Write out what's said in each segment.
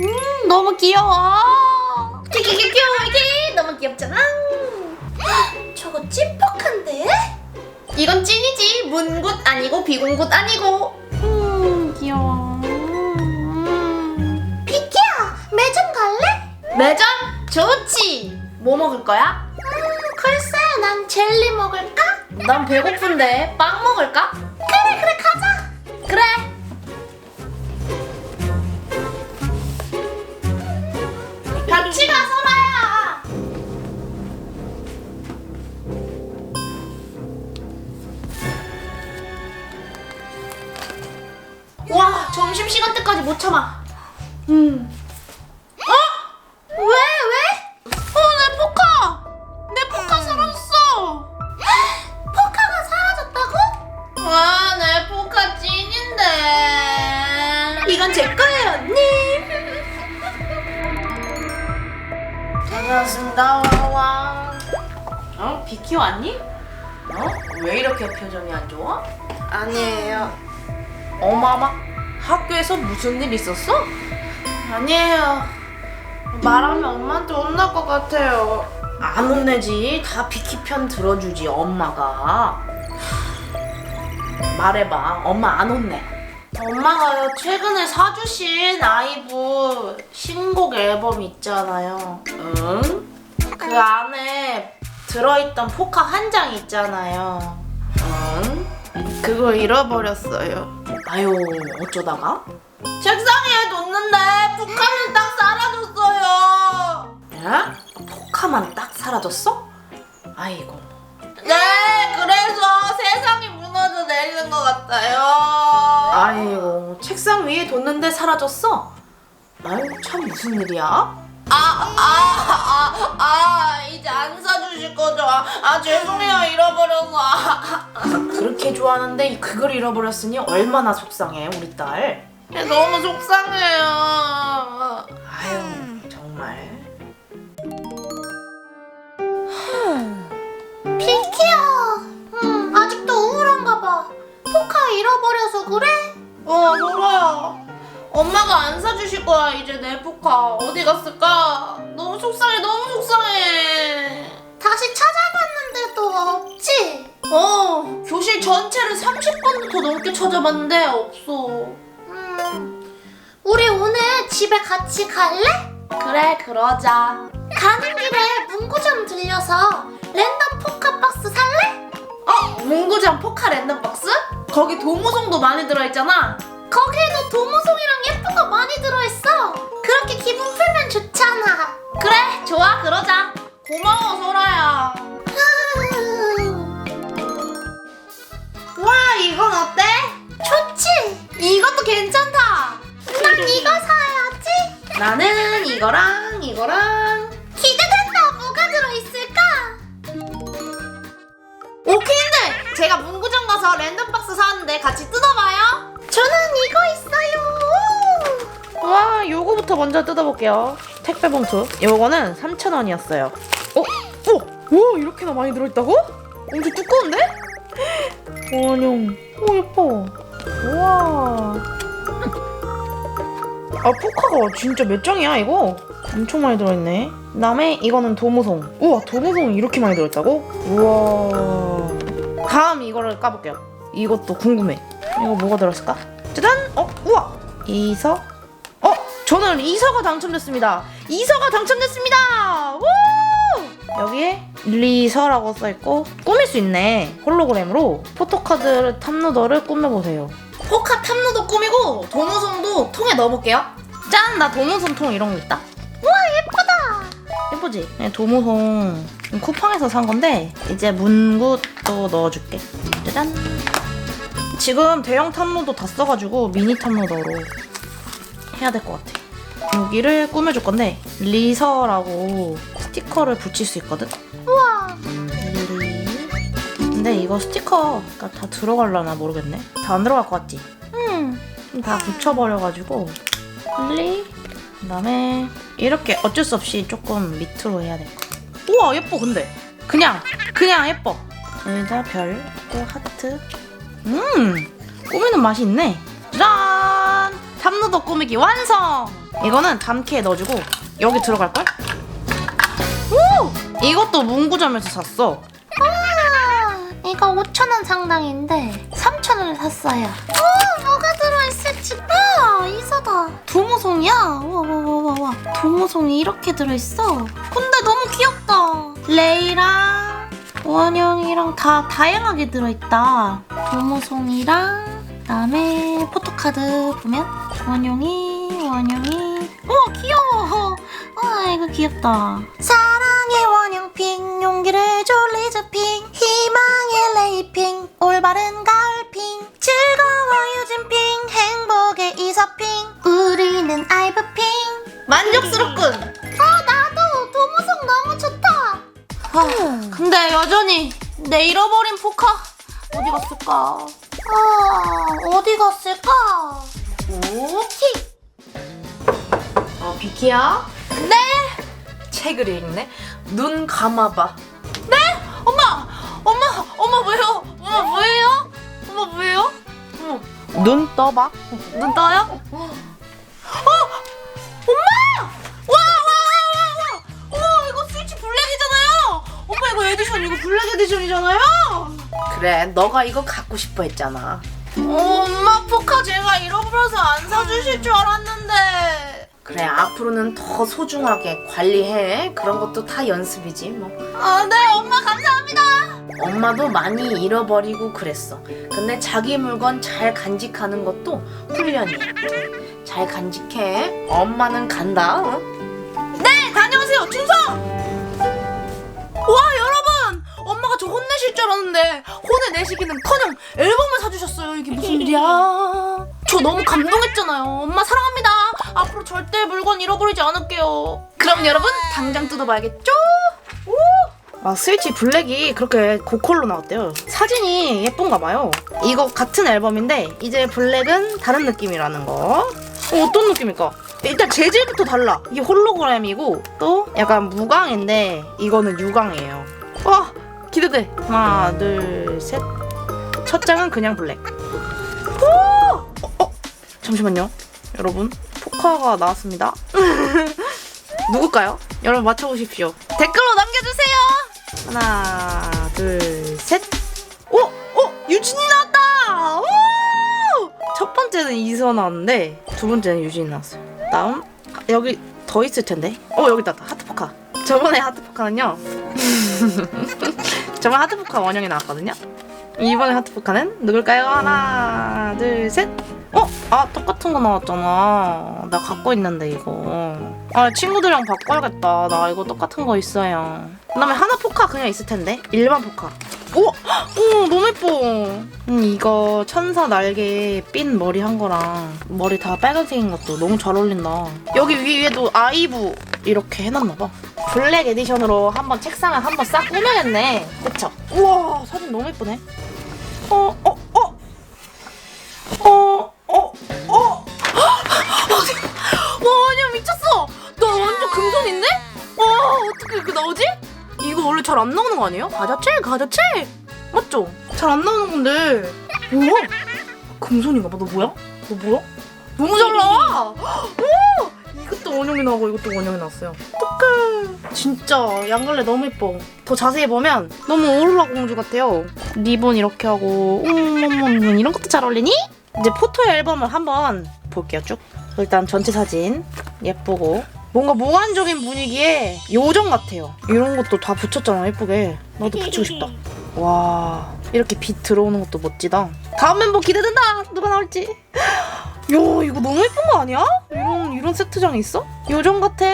음, 너무 귀여워. 이게 너무 귀엽잖아. 헉, 저거 찐뻑한데? 이건 찐이지. 문굿 아니고 비공굿 아니고. 음, 귀여워. 비키야, 매점 갈래? 매점? 좋지. 뭐 먹을 거야? 음, 글쎄, 난 젤리 먹을까? 난 배고픈데 빵 먹을까? 점심시간 때까지 못 참아. 음. 어? 왜, 왜? 어, 내 포카! 내 포카 사라졌어! 포카가 사라졌다고? 와, 내 포카 찐인데. 이건 제 거예요, 언니. 다녀왔습니다 와와 어? 비키 왔니? 어? 왜 이렇게 표정이 안 좋아? 아니에요. 어마마 학교에서 무슨 일 있었어? 아니에요. 말하면 엄마한테 혼날 것 같아요. 안 혼내지 다 비키 편 들어주지 엄마가 말해봐 엄마 안 혼내 엄마가요 최근에 사주신 아이브 신곡 앨범 있잖아요. 응? 그 안에 들어있던 포카 한 장 있잖아요. 응? 그거 잃어버렸어요. 아유 어쩌다가? 책상에 뒀는데 포카는 딱 사라졌어요. 에? 포카만 딱 사라졌어? 아이고 네, 그래서 세상이 무너져 내리는 것 같아요. 아이고 책상 위에 뒀는데 사라졌어? 아유 참 무슨 일이야? 아, 아, 아, 아, 이제 안 사주실 거죠? 아, 아, 죄송해요, 잃어버려서. 아, 그렇게 좋아하는데 그걸 잃어버렸으니 얼마나 속상해 우리 딸 너무 속상해요. 아유 정말 비키야, 음, 아직도 우울한가 봐. 포카 잃어버려서 그래? 어, 소라야. 엄마가 안 사주실 거야, 이제 내 포카. 어디 갔을까? 너무 속상해, 너무 속상해. 다시 찾아봤는데도 없지? 어, 교실 전체를 30번부터 넘게 찾아봤는데 없어. 음, 우리 오늘 집에 같이 갈래? 그래, 그러자. 가는 길에 문구점 들려서 랜덤 포카 박스 살래? 어? 문구점 포카 랜덤 박스? 거기 도무송도 많이 들어있잖아. 거기에도 도무송이랑 예쁜 거 많이 들어있어. 그렇게 기분 풀면 좋잖아. 좋아, 그러자. 고마워, 소라야. 와, 이건 어때? 좋지. 이것도 괜찮다. 난 이거 사야지. 나는 이거랑 이거랑. 기대된다. 뭐가 들어있을까? 오케이인데 제가 문구점 가서 랜덤 박스 사왔는데 같이 뜯어봐요. 저는 이거 있어요. 와 요거부터 먼저 뜯어볼게요 택배 봉투 요거는 3,000원이었어요 어? 어? 와 이렇게나 많이 들어있다고? 엄청 두꺼운데? 원형 오 예뻐 우와 아 포카가 진짜 몇 장이야 이거? 엄청 많이 들어있네 그 다음에 이거는 도무송 우와 도무송 이렇게 많이 들어있다고? 우와 다음 이거를 까볼게요 이것도 궁금해 이거 뭐가 들어있을까? 짜잔! 어? 우와! 어? 저는 이서가 당첨됐습니다. 이서가 당첨됐습니다. 우! 여기에 리서라고 써있고 꾸밀 수 있네. 홀로그램으로 포토카드 탑로더를 꾸며보세요. 포카 탑로도 꾸미고 도무송도 통에 넣어볼게요. 짠! 나 도무송 통 이런 거 있다. 와 예쁘다. 예쁘지? 네, 도무송 쿠팡에서 산 건데 이제 문구도 넣어줄게. 짜잔! 지금 대형 탑로더 다 써가지고 미니 탑로더로 해야 될 것 같아. 여기를 꾸며줄 건데 리서라고 스티커를 붙일 수 있거든. 우와. 리리. 근데 이거 스티커가 다 들어갈라나 모르겠네. 다 안 들어갈 것 같지? 음. 다 붙여버려가지고 리 그다음에 이렇게 어쩔 수 없이 조금 밑으로 해야 될 거. 우와 예뻐 근데 그냥 그냥 예뻐. 여기다 별, 또 하트. 음 꾸미는 맛이 있네. 짠! 탐누더 꾸미기 완성. 이거는 담키에 넣어주고 여기 들어갈걸? 오! 이것도 문구점에서 샀어. 아, 이거 5,000원 상당인데 3,000원을 샀어요. 어, 뭐가 들어있을지. 아, 이사다. 도모송이야. 와와와와. 도모송이 이렇게 들어있어. 근데 너무 귀엽다. 레이랑 원영이랑 다 다양하게 들어있다. 도모송이랑 그다음에 포토카드 보면 원영이 원영이. 우와 귀여워. 아 이거 귀엽다. 사랑의 원영핑 용기를 줘 리즈 핑 희망의 레이핑 올바른 가을핑 즐거워 유진핑 행복의 이서핑 우리는 아이브핑 만족스럽군. 아 나도 도무송 너무 좋다 아, 근데 여전히 내 잃어버린 포카 어디 갔을까? 아 어디 갔을까 오키. 어 비키야? 네. 책을 읽네. 눈 감아봐. 네? 엄마, 엄마, 엄마 뭐예요? 엄마 뭐예요? 엄마 뭐예요? 어머. 눈 떠봐. 눈 떠요? 어, 엄마! 와, 와, 와, 와, 와, 와, 이거 스위치 블랙이잖아요. 엄마 이거 에디션 이거 블랙 에디션이잖아요. 그래, 너가 이거 갖고 싶어 했잖아. 엄마 포카 제가 잃어버려서 안 사주실 줄 알았는데. 그래 앞으로는 더 소중하게 관리해. 그런 것도 다 연습이지 뭐. 아, 네 엄마 감사합니다. 엄마도 많이 잃어버리고 그랬어. 근데 자기 물건 잘 간직하는 것도 훈련이야. 잘 간직해. 엄마는 간다. 어? 저 혼내실 줄 알았는데 혼내내시기는커녕 앨범을 사주셨어요. 이게 무슨 일이야? 저 너무 감동했잖아요. 엄마 사랑합니다. 앞으로 절대 물건 잃어버리지 않을게요. 그럼 여러분 당장 뜯어봐야겠죠? 아 스위치 블랙이 그렇게 고컬로 나왔대요. 사진이 예쁜가 봐요. 이거 같은 앨범인데 이제 블랙은 다른 느낌이라는 거. 어, 어떤 느낌일까? 일단 재질부터 달라. 이게 홀로그램이고 또 약간 무광인데 이거는 유광이에요. 와 기대돼. 하나 둘 셋. 첫 장은 그냥 블랙. 오! 어, 어, 잠시만요. 여러분 포카가 나왔습니다. 누굴까요? 여러분 맞춰보십시오. 댓글로 남겨주세요. 하나 둘 셋. 오! 어? 유진이 나왔다! 오! 첫 번째는 이서 나왔는데 두 번째는 유진이 나왔어요. 다음 아, 여기 더 있을 텐데. 어 여기 있다. 하트 포카. 저번에 하트 포카는요. 저번 하트포카 원형이 나왔거든요. 이번에 하트포카는 누굴까요? 하나, 둘, 셋. 어? 아 똑같은 거 나왔잖아. 나 갖고 있는데 이거. 아 친구들이랑 바꿔야겠다. 나 이거 똑같은 거 있어요. 그다음에 하나 포카 그냥 있을 텐데. 일반 포카. 오, 오 너무 예뻐. 음, 이거 천사 날개 핀 머리 한 거랑 머리 다 빨간색인 것도 너무 잘 어울린다. 여기 위에도 아이브 이렇게 해놨나 봐. 블랙 에디션으로 한번 책상을 한번 싹 꾸며냈네. 그쵸? 우와 사진 너무 예쁘네. 어, 어, 어. 어, 어, 어. 와, 아니야 미쳤어. 나 완전 금손인데? 와, 어떻게 이렇게 나오지? 이거 원래 잘 안 나오는 거 아니에요? 가자체, 가자체. 맞죠? 잘 안 나오는 건데. 우와, 금손인가 봐. 너 뭐야? 너 뭐야? 너무 잘 나와. 오, 이것도 원형이 나오고 이것도 원형이 나왔어요. 어떡해. 진짜 양갈래 너무 예뻐. 더 자세히 보면 너무 오로라 공주 같아요. 리본 이렇게 하고, 음, 이런 것도 잘 어울리니? 이제 포토 앨범을 한번 볼게요 쭉. 일단 전체 사진 예쁘고 뭔가 몽환적인 분위기에 요정 같아요. 이런 것도 다 붙였잖아 예쁘게. 나도 붙이고 싶다. 와 이렇게 빛 들어오는 것도 멋지다. 다음 멤버 기대된다. 누가 나올지. 야 이거 너무 예쁜 거 아니야? 이런 이런 세트장 있어? 요정 같아.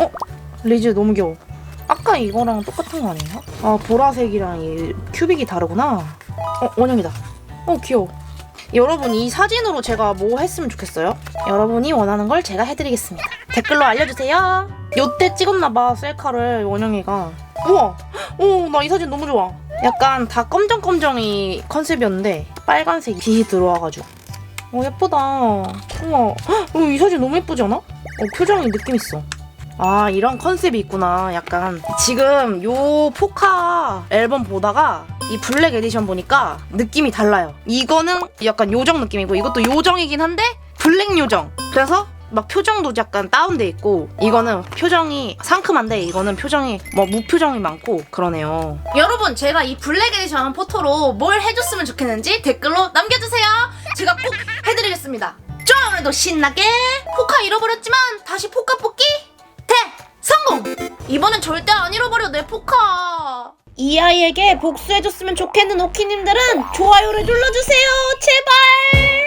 어 리즈 너무 귀여워. 아까 이거랑 똑같은 거 아니에요? 아 보라색이랑 이 큐빅이 다르구나. 어 원형이다. 어 귀여워. 여러분 이 사진으로 제가 뭐 했으면 좋겠어요? 여러분이 원하는 걸 제가 해드리겠습니다. 댓글로 알려주세요. 요때 찍었나봐 셀카를 원영이가. 우와, 오나 이 사진 너무 좋아. 약간 다 검정검정이 컨셉이었는데 빨간색 빛이 들어와가지고. 오 예쁘다. 우와, 헉, 어, 이 사진 너무 예쁘지 않아? 어, 표정이 느낌 있어. 아 이런 컨셉이 있구나 약간 지금 요 포카 앨범 보다가 이 블랙 에디션 보니까 느낌이 달라요 이거는 약간 요정 느낌이고 이것도 요정이긴 한데 블랙 요정 그래서 막 표정도 약간 다운돼 있고 이거는 표정이 상큼한데 이거는 표정이 뭐 무표정이 많고 그러네요. 여러분 제가 이 블랙 에디션 포토로 뭘 해줬으면 좋겠는지 댓글로 남겨주세요. 제가 꼭 해드리겠습니다. 좋아 오늘도 신나게 포카 잃어버렸지만 다시 포카 뽑기 대성공! 이번엔 절대 안 잃어버려 내 포카. 이 아이에게 복수해줬으면 좋겠는 오키님들은 좋아요를 눌러주세요. 제발.